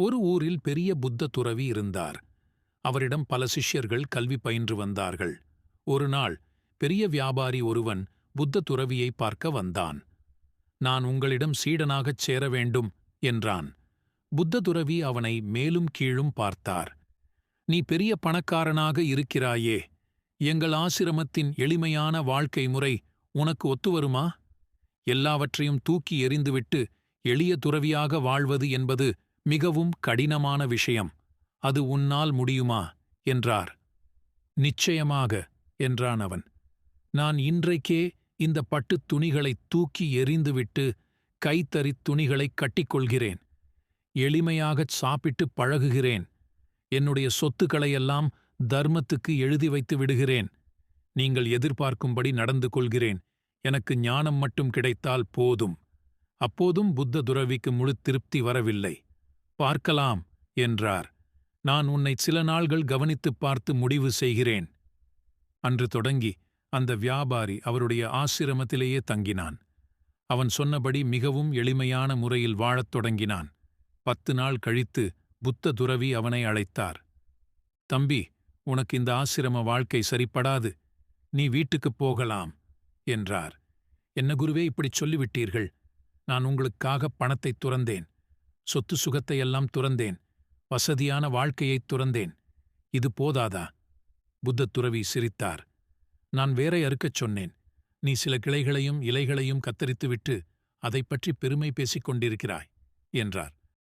ஒரு ஊரில் பெரிய புத்த துறவி இருந்தார். அவரிடம் பல சிஷ்யர்கள் கல்வி பயின்று வந்தார்கள். ஒரு நாள் பெரிய வியாபாரி ஒருவன் புத்த துறவியை பார்க்க வந்தான். நான் உங்களிடம் சீடனாகச் சேர வேண்டும் என்றான். புத்த துறவி அவனை மேலும் கீழும் பார்த்தார். நீ பெரிய பணக்காரனாக இருக்கிறாயே எங்கள் ஆசிரமத்தின் எளிமையான வாழ்க்கை முறை உனக்கு ஒத்துவருமா? எல்லாவற்றையும் தூக்கி எறிந்துவிட்டு எளிய துறவியாக வாழ்வது என்பது மிகவும் கடினமான விஷயம். அது உன்னால் முடியுமா? என்றார். நிச்சயமாக என்றான் அவன். நான் இன்றைக்கே இந்த பட்டுத் துணிகளைத் தூக்கி எறிந்துவிட்டு கைத்தறித் துணிகளைக் கட்டிக்கொள்கிறேன். எளிமையாகச் சாப்பிட்டு பழகுகிறேன். என்னுடைய சொத்துக்களையெல்லாம் தர்மத்துக்கு எழுதி வைத்து விடுகிறேன். நீங்கள் எதிர்பார்க்கும்படி நடந்து கொள்கிறேன். எனக்கு ஞானம் மட்டும் கிடைத்தால் போதும். அப்போதும் புத்த துறவிக்கு முழு திருப்தி வரவில்லை. பார்க்கலாம் என்றார். நான் உன்னை சில நாள்கள் கவனித்துப் பார்த்து முடிவு செய்கிறேன். அன்று தொடங்கி அந்த வியாபாரி அவருடைய ஆசிரமத்திலேயே தங்கினான். அவன் சொன்னபடி மிகவும் எளிமையான முறையில் வாழத் தொடங்கினான். பத்து நாள் கழித்து புத்த துறவி அவனை அழைத்தார். தம்பி உனக்கு இந்த ஆசிரம வாழ்க்கை சரிப்படாது. நீ வீட்டுக்குப் போகலாம் என்றார். என்ன குருவே இப்படிச் சொல்லிவிட்டீர்கள். நான் உங்களுக்காக பணத்தைத் துறந்தேன். சொத்து சுகத்தையெல்லாம் துறந்தேன். வசதியான வாழ்க்கையைத் துறந்தேன். இது போதாதா? புத்தத் துறவி சிரித்தார். நான் வேற அறுக்கச் சொன்னேன். நீ சில கிளைகளையும் இலைகளையும் கத்தரித்துவிட்டு அதைப் பற்றி பெருமை பேசிக் கொண்டிருக்கிறாய் என்றார்.